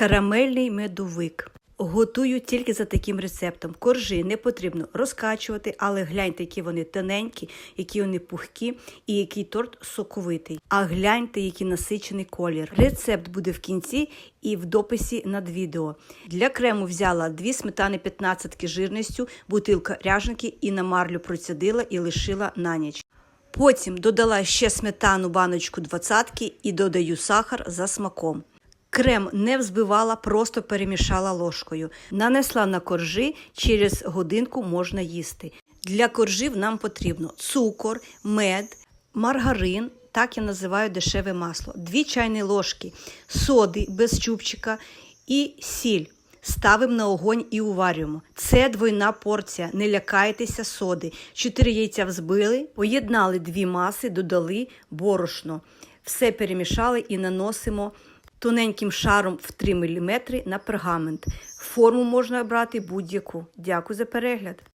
Карамельний медовик. Готую тільки за таким рецептом. Коржі не потрібно розкачувати, але гляньте, які вони тоненькі, які вони пухкі і який торт соковитий. А гляньте, який насичений колір. Рецепт буде в кінці і в дописі над відео. Для крему взяла дві сметани 15 жирністю, бутилка ряженки і на марлю процідила і лишила на ніч. Потім додала ще сметану баночку 20 і додаю сахар за смаком. Крем не взбивала, просто перемішала ложкою. Нанесла на коржі, через годинку можна їсти. Для коржів нам потрібно цукор, мед, маргарин, так я називаю дешеве масло, 2 чайні ложки соди без чубчика і сіль. Ставимо на огонь і уварюємо. Це двойна порція. Не лякайтеся соди. Чотири яйця взбили, поєднали дві маси, додали борошно. Все перемішали і наносимо тоненьким шаром в 3 мм на пергамент. Форму можна брати будь-яку. Дякую за перегляд.